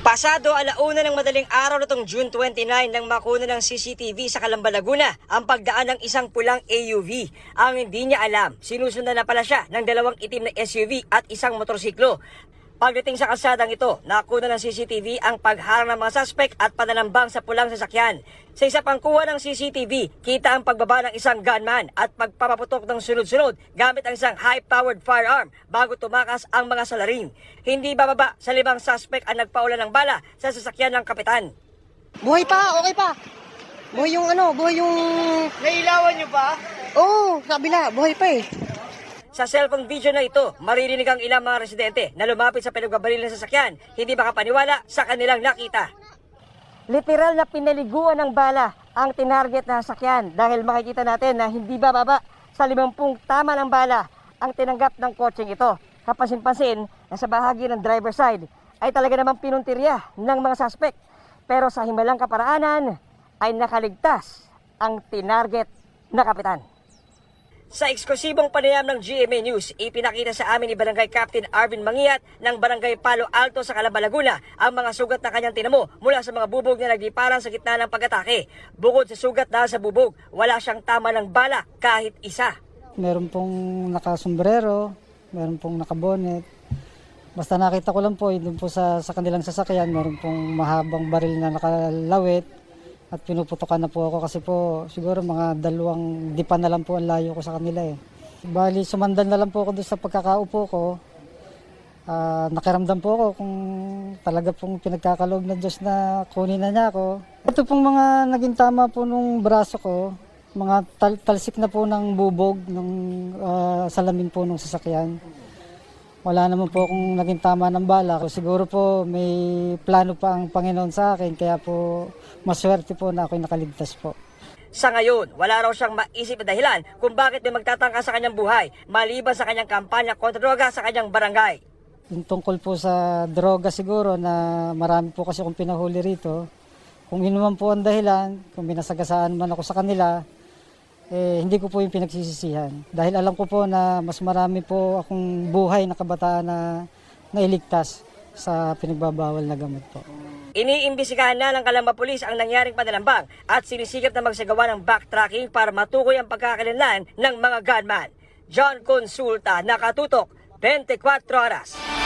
Pasado alauna ng madaling araw nitong June 29 nang makuna ng CCTV sa Calamba, Laguna ang pagdaan ng isang pulang AUV. Ang hindi niya alam, sinusundan na pala siya ng dalawang itim na SUV at isang motorsiklo. Pagdating sa kalsadang ito, nakuna ng CCTV ang pagharang ng mga suspect at pananambang sa pulang sasakyan. Sa isa pang kuha ng CCTV, kita ang pagbaba ng isang gunman at pagpapaputok ng sunod-sunod gamit ang isang high-powered firearm bago tumakas ang mga salarin. Hindi bababa sa limang suspect ang nagpaulan ng bala sa sasakyan ng kapitan. Buhay pa, okay pa. Buhay yung ano, buhay yung... Nailawan niyo ba? Oo, oh, sabi na, buhay pa eh. Sa cellphone video na ito, maririnig ang ilang mga residente na lumapit sa pinagbabaril ng sasakyan, hindi makapaniwala sa kanilang nakita. Literal na pinaliguan ng bala ang tinarget na sasakyan dahil makikita natin na hindi bababa sa limampung tama ng bala ang tinanggap ng kotseng ito. Kapansin-pansin na sa bahagi ng driver side ay talaga namang pinuntirya ng mga suspect. Pero sa himalang kaparaanan ay nakaligtas ang tinarget na kapitan. Sa eksklusibong panayam ng GMA News, ipinakita sa amin ni Barangay Captain Arvin Mangiat ng Barangay Palo Alto sa Calamba, Laguna ang mga sugat na kanyang tinamo mula sa mga bubog na nagdiparan sa gitna ng pag-atake. Bukod sa sugat dahil sa bubog, wala siyang tama ng bala kahit isa. Meron pong nakasombrero, meron pong nakabonet. Basta nakita ko lang po, yun po sa, sa kanilang sasakyan, meron pong mahabang baril na nakalawit at pinuputokan na po ako kasi po siguro mga dalawang dipa na lang po ang layo ko sa kanila eh. Bali, sumandal na lang po ako doon sa pagkakaupo ko. Ah, nakiramdam po ako kung talaga pong pinagkakaloob ng Diyos na kunin na niya ako. Ito pong mga naging tama po nung braso ko, mga tal- talsik na po ng bubog ng ah, salamin po ng sasakyan. Wala naman po akong naging tama ng bala. Siguro po may plano pa ang Panginoon sa akin kaya po maswerte po na ako'y nakaligtas po. Sa ngayon, wala raw siyang maisip na dahilan kung bakit may magtatangka sa kanyang buhay maliban sa kanyang kampanya kontra droga sa kanyang barangay. Yung tungkol po sa droga siguro na marami po kasi akong pinahuli rito. Kung yun naman po ang dahilan, kung binasagasaan man ako sa kanila, eh, hindi ko po yung pinagsisisihan. Dahil alam ko po na mas marami po akong buhay na kabataan na nailigtas sa pinagbabawal na gamot po. Iniimbisigahan na ng Kalamba Police ang nangyaring panalambang at sinisikap na magsagawa ng backtracking para matukoy ang pagkakalinlan ng mga gunman. John Consulta, nakatutok, 24 oras.